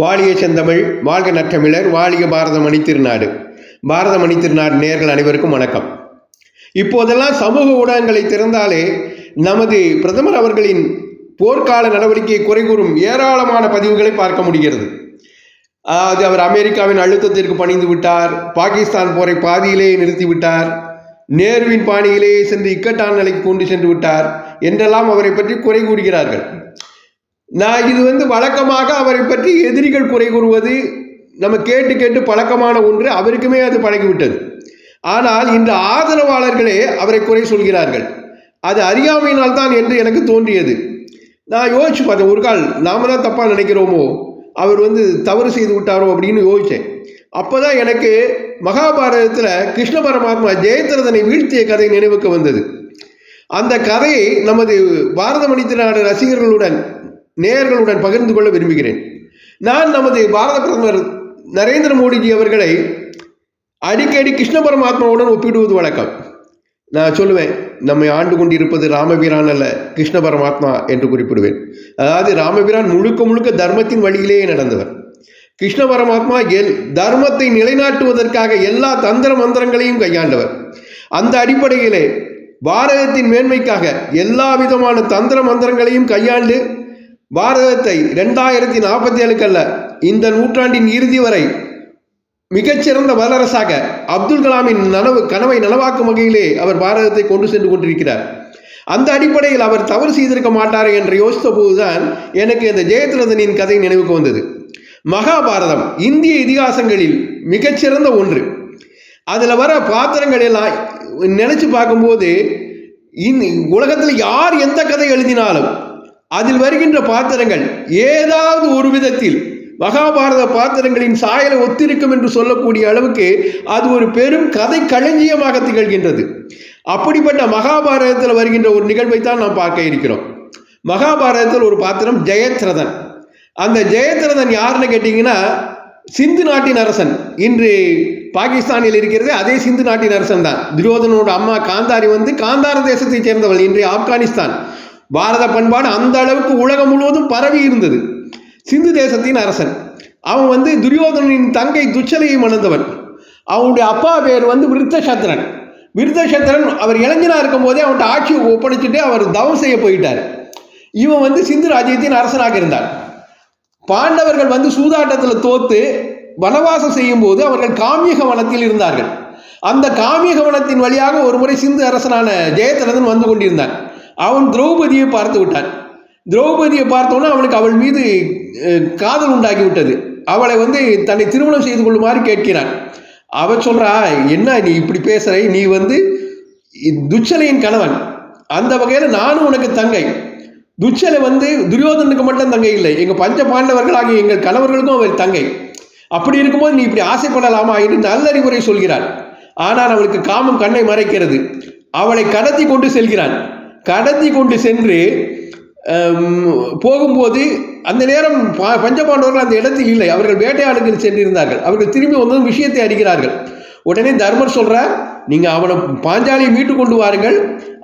வாழிய செந்தமிழ் வாழ்க நற்றமிழர் வாழிய பாரத மணித்திருநாடு பாரத மணித்திருநாடு நேர்கள் அனைவருக்கும் வணக்கம். இப்போதெல்லாம் சமூக ஊடகங்களை திறந்தாலே நமது பிரதமர் அவர்களின் போர்க்கால நடவடிக்கையை குறை கூறும் ஏராளமான பதிவுகளை பார்க்க முடிகிறது. அது அவர் அமெரிக்காவின் அழுத்தத்திற்கு பணிந்து விட்டார் பாகிஸ்தான் போரை பாதியிலேயே நிறுத்திவிட்டார் நேருவின் பாணியிலேயே சென்று இக்கட்டான நிலைக்கு கொண்டு சென்று விட்டார் என்றெல்லாம் அவரை பற்றி குறை கூறுகிறார்கள். நான் இது வந்து வழக்கமாக அவரை பற்றி எதிரிகள் குறை கூறுவது நம்ம கேட்டு கேட்டு பழக்கமான ஒன்று அவருக்குமே அது பழகிவிட்டது. ஆனால் இந்த ஆதரவாளர்களே அவரை குறை சொல்கிறார்கள். அது அறியாமையினால் தான் என்று எனக்கு தோன்றியது. நான் யோசிச்சு பார்த்தேன் ஒரு கால் நாம தான் தப்பாக நினைக்கிறோமோ? அவர் வந்து தவறு செய்து விட்டாரோ அப்படின்னு யோசித்தேன் அப்போ தான் எனக்கு மகாபாரதத்தில் கிருஷ்ண பரமாத்மா ஜெயத்ரதனை வீழ்த்திய கதை நினைவுக்கு வந்தது. அந்த கதையை நமது பாரத மணித்தினாடு ரசிகர்களுடன் நேயர்களுடன் பகிர்ந்து கொள்ள விரும்புகிறேன். நான் நமது பாரத பிரதமர் நரேந்திர மோடிஜி அவர்களை அடிக்கடி கிருஷ்ண பரமாத்மாவுடன் ஒப்பிடுவது வழக்கம். நான் சொல்லுவேன் நம்மை ஆண்டு கொண்டிருப்பது ராமபிரான் அல்ல கிருஷ்ண பரமாத்மா என்று குறிப்பிடுவேன். அதாவது ராமபிரான் முழுக்க முழுக்க தர்மத்தின் வழியிலேயே நடந்தவர். கிருஷ்ண பரமாத்மா எல் தர்மத்தை நிலைநாட்டுவதற்காக எல்லா தந்திர மந்திரங்களையும் கையாண்டவர். அந்த அடிப்படையிலே பாரதத்தின் மேன்மைக்காக எல்லா விதமான தந்திர மந்திரங்களையும் கையாண்டு பாரதத்தை ரெண்டாயிரத்தி நாற்பத்தி ஏழுக்கல்ல இந்த நூற்றாண்டின் இறுதி வரை மிகச்சிறந்த வல்லரசாக அப்துல் கலாமின் நனவு கனவை நனவாக்கும் வகையிலே அவர் பாரதத்தை கொண்டு சென்று கொண்டிருக்கிறார். அந்த அடிப்படையில் அவர் தவறு செய்திருக்க மாட்டார் என்று யோசித்த போதுதான் எனக்கு இந்த ஜெயத்ரதனின் கதை நினைவுக்கு வந்தது. மகாபாரதம் இந்திய இதிகாசங்களில் மிகச்சிறந்த ஒன்று. அதில் வர பாத்திரங்கள் எல்லாம் நினச்சி பார்க்கும்போது இந் உலகத்தில் யார் எந்த கதை எழுதினாலும் அதில் வருகின்ற பாத்திரங்கள் ஏதாவது ஒரு விதத்தில் மகாபாரத பாத்திரங்களின் சாயலை ஒத்திருக்கும் என்று சொல்லக்கூடிய அளவுக்கு அது ஒரு பெரும் கதை களஞ்சியமாக திகழ்கின்றது. அப்படிப்பட்ட மகாபாரதத்தில் வருகின்ற ஒரு நிகழ்வை தான் நாம் பார்க்க இருக்கிறோம். மகாபாரதத்தில் ஒரு பாத்திரம் ஜெயத்ரதன். அந்த ஜெயத்ரதன் யாருன்னு கேட்டிங்கன்னா சிந்து நாட்டின் அரசன். இன்று பாகிஸ்தானில் இருக்கிறது அதே சிந்து நாட்டின் அரசன் தான் துரியோதனோட அம்மா காந்தாரி வந்து காந்தார தேசத்தைச் சேர்ந்தவள் இன்றைய ஆப்கானிஸ்தான். பாரத பண்பாடு அந்த அளவுக்கு உலகம் முழுவதும் பரவி இருந்தது. சிந்து தேசத்தின் அரசன். அவன் வந்து துரியோதனின் தங்கை துச்சலையை மணந்தவன் அவனுடைய அப்பா பேர் வந்து விருத்தசத்திரன். விருத்தசத்திரன் அவர் இளைஞனாக இருக்கும் போதே அவன்கிட்ட ஆட்சியை ஒப்படைச்சிட்டு அவர் தவம் செய்ய போயிட்டார். இவன் வந்து சிந்து ராஜ்யத்தின் அரசனாக இருந்தார் பாண்டவர்கள் வந்து சூதாட்டத்தில் தோத்து வனவாசம் செய்யும் போது அவர்கள் காமியக வனத்தில் இருந்தார்கள். அந்த காமியக வனத்தின் வழியாக ஒரு முறை சிந்து அரசனான ஜெயத்ரதன் வந்து கொண்டிருந்தான். அவன் திரௌபதியை பார்த்து விட்டான். திரௌபதியை பார்த்தோன்னே அவனுக்கு அவள் மீது காதல் உண்டாகி விட்டது. அவளை வந்து தன்னை திருமணம் செய்து கொள்ளுமாறு கேட்கிறான். அவள் சொல்கிறா என்ன நீ இப்படி பேசுகிற நீ வந்து துச்சலையின் கணவன். அந்த வகையில் நானும் உனக்கு தங்கை. துச்சலை வந்து துரியோதனுக்கு மட்டும் தங்கை இல்லை. எங்கள் பஞ்ச பாண்டவர்களாகிய எங்கள் கணவர்களுக்கும் அவர் தங்கை. அப்படி இருக்கும்போது நீ இப்படி ஆசைப்படலாமா? என்று நல்லறிவுரை சொல்கிறான் ஆனால் அவளுக்கு காமம் கண்ணை மறைக்கிறது. அவளை கடத்தி கொண்டு செல்கிறான். கடத்தி கொண்டு சென்று போகும்போது அந்த நேரம் பஞ்சபாண்டவர்கள் அந்த இடத்தில் இல்லை. அவர்கள் வேட்டையாடுகள் சென்றிருந்தார்கள். அவர்கள் திரும்பி வந்ததும் விஷயத்தை அறிகிறார்கள். உடனே தர்மர் சொல்கிறார் நீங்கள் அவனை பாஞ்சாலியை மீட்டு கொண்டு வாருங்கள்.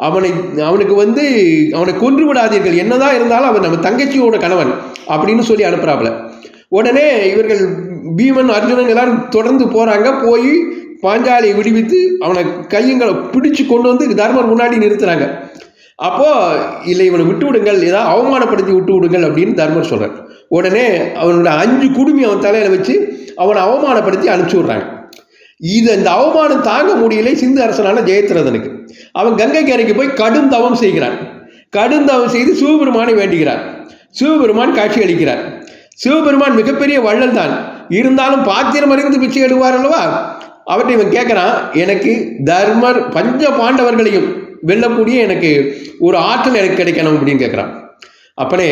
அவனை அவனுக்கு வந்து அவனை கொன்று விடாதீர்கள். என்னதான் இருந்தாலும் அவன் நம்ம தங்கச்சியோட கணவன் அப்படின்னு சொல்லி அனுப்புகிறாப்புல உடனே இவர்கள் பீமன் அர்ஜுனன் எல்லாரும் தொடர்ந்து போகிறாங்க போய் பாஞ்சாலியை விடுவித்து அவனை கையங்களை பிடிச்சு கொண்டு வந்து தர்மர் முன்னாடி நிறுத்துறாங்க. அப்போ இல்லை இவனை விட்டு விடுங்கள் ஏதாவது அவமானப்படுத்தி விட்டு விடுங்கள் அப்படின்னு தர்மர் சொல்கிறார் உடனே அவனோட அஞ்சு குடுமி அவன் தலையில் வச்சு அவனை அவமானப்படுத்தி அனுப்பிச்சி விட்றாங்க. இது இந்த அவமானம் தாங்க முடியல சிந்து அரசனான ஜெயத்ரதனுக்கு. அவன் கங்கை கரைக்கு போய் கடும் தவம் செய்கிறான். கடும் தவம் செய்து சிவபெருமானை வேண்டுகிறார். சிவபெருமான் காட்சி அளிக்கிறார். சிவபெருமான் மிகப்பெரிய வள்ளல் தான். இருந்தாலும் பாத்திரம் அறிந்து பிச்சை எடுவார் அல்லவா? அவற்றை இவன் கேட்குறான். எனக்கு தர்மர் பஞ்ச பாண்டவர்களையும் வெல்லக்கூடிய எனக்கு ஒரு ஆற்றல் எனக்கு கிடைக்கணும் அப்படின்னு கேட்குறான் அப்பனே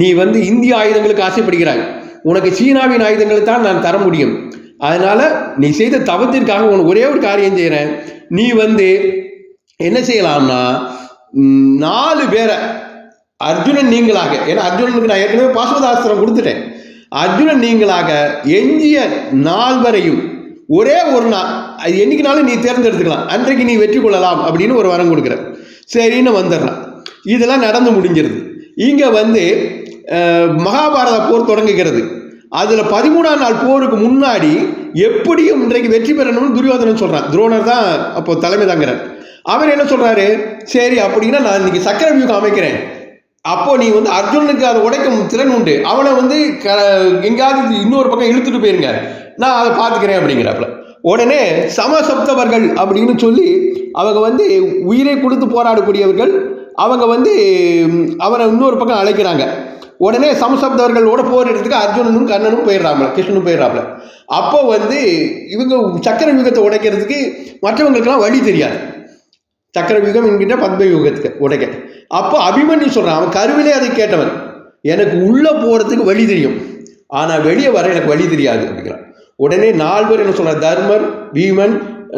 நீ வந்து இந்திய ஆயுதங்களுக்கு ஆசைப்படுகிறாய். உனக்கு சீனாவின் ஆயுதங்களை தான் நான் தர முடியும். அதனால் நீ செய்த தவத்திற்காக உனக்கு ஒரே ஒரு காரியம் செய்கிறேன் நீ வந்து என்ன செய்யலாம்னா நாலு பேரை அர்ஜுனன் நீங்களாக ஏன்னா அர்ஜுனனுக்கு நான் ஏற்கனவே பாஸ்வதாஸ்திரம் கொடுத்துட்டேன். அர்ஜுனன் நீங்களாக எஞ்சிய நால்வரையும் ஒரே ஒரு நாள் அது என்னைக்குனாலும் நீ தேர்ந்தெடுத்துக்கலாம். அன்றைக்கு நீ வெற்றி கொள்ளலாம் அப்படின்னு ஒரு வரம் கொடுக்குற சரின்னு வந்துடுறான். இதெல்லாம் நடந்து முடிஞ்சிருது. இங்கே வந்து மகாபாரத போர் தொடங்குகிறது. அதில் பதிமூணாம் நாள் போருக்கு முன்னாடி எப்படியும் இன்றைக்கு வெற்றி பெறணும்னு துரியோதனன் சொல்கிறான் துரோணர் தான் அப்போ தலைமை தாங்கிறார். அவர் என்ன சொல்கிறாரு சரி அப்படின்னா நான் இன்னைக்கு சக்கர வியூகம் அமைக்கிறேன். அப்போ நீ வந்து அர்ஜுனனுக்கு அதை உடைக்கும் திறன் உண்டு. அவனை வந்து க எங்கேயாவது இன்னொரு பக்கம் இழுத்துட்டு போயிருங்க. நான் அதை பார்த்துக்கிறேன் அப்படிங்கிறாப்புல. உடனே சமசப்தவர்கள் அப்படின்னு சொல்லி அவங்க வந்து உயிரை கொடுத்து போராடக்கூடியவர்கள் அவங்க வந்து அவரை அவனை இன்னொரு பக்கம் அழைக்கிறாங்க. உடனே சமசப்தவர்களோட போரிடுறதுக்கு அர்ஜுனனும் கண்ணனும் போயிடுறாங்க கிருஷ்ணனும் போயிடுறாப்ல அப்போ வந்து இவங்க சக்கர யுகத்தை உடைக்கிறதுக்கு மற்றவங்களுக்கெல்லாம் வழி தெரியாது. சக்கர யுகம் என்கின்ற பத்ம யுகத்துக்கு உடைக்க. அப்போ அபிமன்யு சொல்கிறான் அவன் கருவிலே அதை கேட்டவன் எனக்கு உள்ளே போகிறதுக்கு வழி தெரியும். ஆனால் வெளியே வர எனக்கு வழி தெரியாது. அப்படிங்கிறான். உடனே நாலு பேர் என்ன சொல்கிறார் தர்மர் பீமன்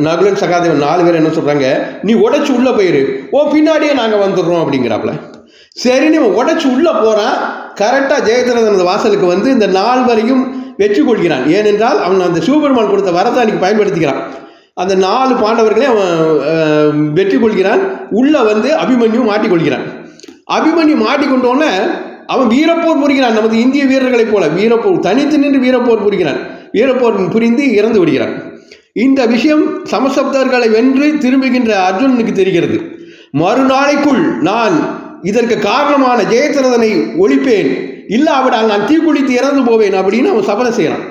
நகுலன் சகாதேவன் நாலு பேர் என்ன சொல்கிறாங்க நீ உடச்சி உள்ளே போயிரு. ஓ பின்னாடியே நாங்கள் வந்துடுறோம் அப்படிங்கிறாப்புல. சரின்னு நீ உடச்சி உள்ளே போகிறான் கரெக்டாக ஜெயதிரதனது வாசலுக்கு வந்து இந்த நாள் வரையும் வெற்றி கொள்கிறான். ஏனென்றால் அவன் அந்த சிவபெருமான் கொடுத்த வரத்தை அன்றைக்கி பயன்படுத்திக்கிறான். அந்த நாலு பாண்டவர்களே அவன் வெற்றி கொள்கிறான். உள்ளே வந்து அபிமன்யு மாட்டிக்கொள்கிறான். அபிமன்யு மாட்டிக்கொண்டோன்னே அவன் வீரப்போர் புரிகிறான். நமது இந்திய வீரர்களைப் போல வீரப்போர் தனித்து நின்று வீரப்போர் புரிகிறான். வீரப்போர் புரிந்து இறந்து விடுகிறான் இந்த விஷயம் சமசப்தர்களை வென்று திரும்புகின்ற அர்ஜுனனுக்கு தெரிகிறது. மறுநாளைக்குள் நான் இதற்கு காரணமான ஜெயதிரதனை ஒழிப்பேன். இல்லாவிடால் நான் தீக்குளித்து இறந்து போவேன் அப்படின்னு அவன் சபதம் செய்கிறான்.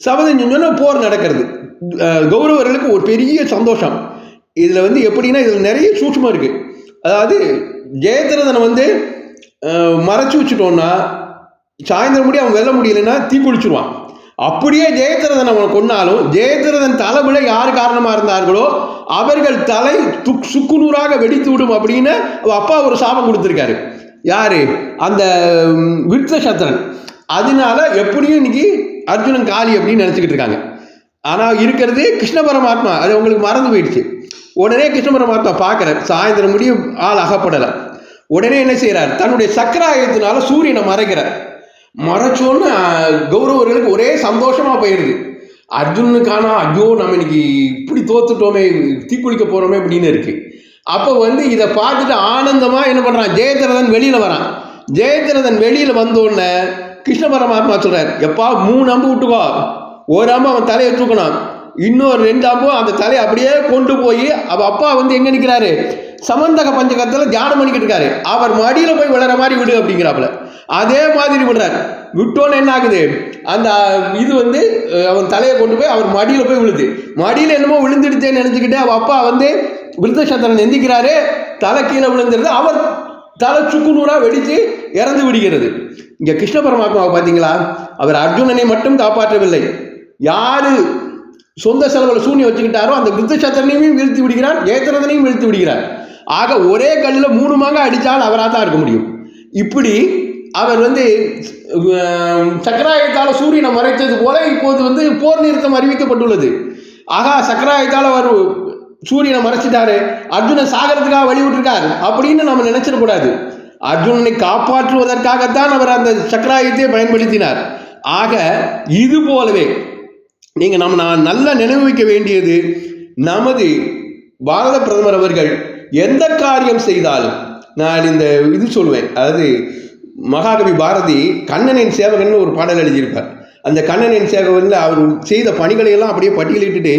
சபதம் செஞ்சோன்னா போர் நடக்கிறது. கௌரவர்களுக்கு ஒரு பெரிய சந்தோஷம். இதில் வந்து எப்படின்னா இதில் நிறைய சூட்சமாக இருக்குது அதாவது ஜெயத்திரதனை வந்து மறைச்சி மறைச்சு வச்சுட்டோன்னா சாயந்தரம் முடி அவன் வெல்ல முடியலைன்னா தீக்குளிச்சிருவான். அப்படியே ஜெயத்ரதன் அவனை கொன்னாலும் ஜெயத்ரதன் தலைவிட யார் காரணமாக இருந்தார்களோ அவர்கள் தலை துக் சுக்குநூறாக வெடித்து விடும் அப்படின்னு அப்பா ஒரு சாபம் கொடுத்துருக்காரு. யாரு? அந்த விருத்தசத்திரன். அதனால எப்படியும் இன்னைக்கு அர்ஜுனன் காளி அப்படின்னு நினச்சிக்கிட்டு இருக்காங்க. ஆனால் இருக்கிறது கிருஷ்ண பரமாத்மா. அது உங்களுக்கு மறந்து போயிடுச்சு. உடனே கிருஷ்ண பரமாத்மா பார்க்குறார். சாயந்தரம் முடியும் ஆள் அகப்படலை. உடனே என்ன செய்கிறார் தன்னுடைய சக்கராயத்தினால சூரியனை மறைக்கிறார். மறைச்சோன்னு கௌரவர்களுக்கு ஒரே சந்தோஷமாக போயிடுது அர்ஜுனுக்கானா ஐயோ நம்ம இன்னைக்கு இப்படி தோத்துட்டோமே தீக்குளிக்க போகிறோமே அப்படின்னு இருக்குது அப்போ வந்து இதை பார்த்துட்டு ஆனந்தமாக என்ன பண்ணுறான் ஜெயதிரதன் வெளியில் வரான். ஜெயதிரதன் வெளியில் வந்தோடனே கிருஷ்ண பரமாத்மா சொல்கிறார் எப்பா மூணு அம்பு விட்டுக்கோ. ஒரு அம்பு அவன் தலையை தூக்கணும். இன்னொரு ரெண்டு அம்பு அந்த தலையை அப்படியே கொண்டு போய் அவள் அப்பா வந்து எங்கே நிற்கிறாரு சமந்தக பஞ்சகத்தில் தியானம் பண்ணிக்கிட்டு இருக்காரு. அவர் மடியில் போய் விழுற மாதிரி விடு அப்படிங்கிறாப்புல. அதே மாதிரி விடுறாரு. விட்டோன்னு என்ன ஆகுது? அந்த இது வந்து அவன் தலையை கொண்டு போய் அவர் மடியில் போய் விழுது. மடியில் என்னமோ விழுந்துடுச்சேன்னு நினச்சிக்கிட்டு அவன் அப்பா வந்து விருத்தசந்திரன் எந்திக்கிறாரு தலை கீழே விழுந்துருது அவர் தலை சுக்குநூறாக வெடித்து இறந்து விடுகிறது. இங்கே கிருஷ்ண பரமாத்மாவை பார்த்தீங்களா? அவர் அர்ஜுனனை மட்டும் காப்பாற்றவில்லை. யாரு சொந்த செலவில் சூன்யம் வச்சுக்கிட்டாரோ அந்த விருத்தசத்திரனையும் வீழ்த்தி விடுகிறார். ஜெயத்திரதனையும் வீழ்த்தி விடுகிறார். ஆக ஒரே கல்லில் மூணு மாங்க அடித்தால் அவராக தான் இருக்க முடியும். இப்படி அவர் வந்து சக்கராயத்தால் சூரியனை மறைத்தது போல இப்போது வந்து போர் நிறுத்தம் அறிவிக்கப்பட்டுள்ளது. ஆகா சக்கராயத்தால் அவர் சூரியனை மறைச்சிட்டாரு. அர்ஜுனன் சாகரத்துக்காக வழி விட்டுருக்கார் அப்படின்னு நம்ம நினைச்சிடக்கூடாது அர்ஜுனனை காப்பாற்றுவதற்காகத்தான் அவர் அந்த சக்கராயத்தை பயன்படுத்தினார். ஆக இது போலவே நீங்கள் நம்ம நான் நல்லா நினைவு வைக்க வேண்டியது நமது பாரத பிரதமர் அவர்கள் எந்த காரியம் செய்தாலும் நான் இந்த இது சொல்லுவேன் அதாவது மகாகவி பாரதி கண்ணனின் சேவகன் ஒரு பாடல் எழுதியிருப்பார். அந்த கண்ணனின் சேவகனில் அவர் செய்த பணிகளை எல்லாம் அப்படியே பட்டியலிட்டுட்டு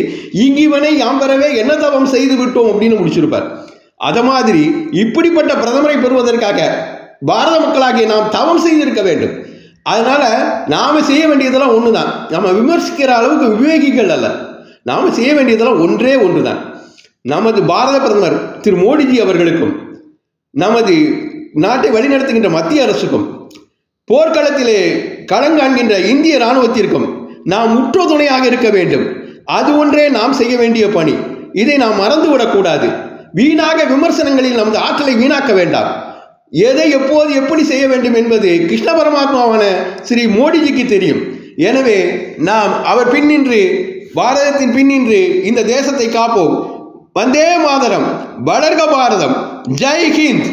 இங்கிவனை யாம் பெறவே என்ன தவம் செய்து விட்டோம் அப்படின்னு முடிச்சிருப்பார். அத மாதிரி இப்படிப்பட்ட பிரதமரை பெறுவதற்காக பாரத மக்களாகிய நாம் தவம் செய்திருக்க வேண்டும். அதனால நாம செய்ய வேண்டியதெல்லாம் ஒன்று தான் நம்ம விமர்சிக்கிற அளவுக்கு விவேகிகள் அல்ல. நாம செய்ய வேண்டியதெல்லாம் ஒன்றே ஒன்று தான் நமது பாரத பிரதமர் திரு மோடிஜி அவர்களுக்கும் நமது நாட்டை வழிநடத்துகின்ற மத்திய அரசுக்கும் போர்க்களத்திலே களங்காண்கின்ற இந்திய இராணுவத்திற்கும் நாம் முற்று துணையாக இருக்க வேண்டும். அது ஒன்றே நாம் செய்ய வேண்டிய பணி. இதை நாம் மறந்துவிடக்கூடாது வீணாக விமர்சனங்களில் நமது ஆற்றலை வீணாக்க வேண்டாம். எதை எப்போது எப்படி செய்ய வேண்டும் என்பது கிருஷ்ண பரமாத்மாவான ஸ்ரீ மோடிஜிக்கு தெரியும். எனவே நாம் அவர் பின்னின்று பாரதத்தின் பின்னின்று இந்த தேசத்தை காப்போம். வந்தே மாதரம் வளர்க பாரதம். ஜெய் ஹிந்த்!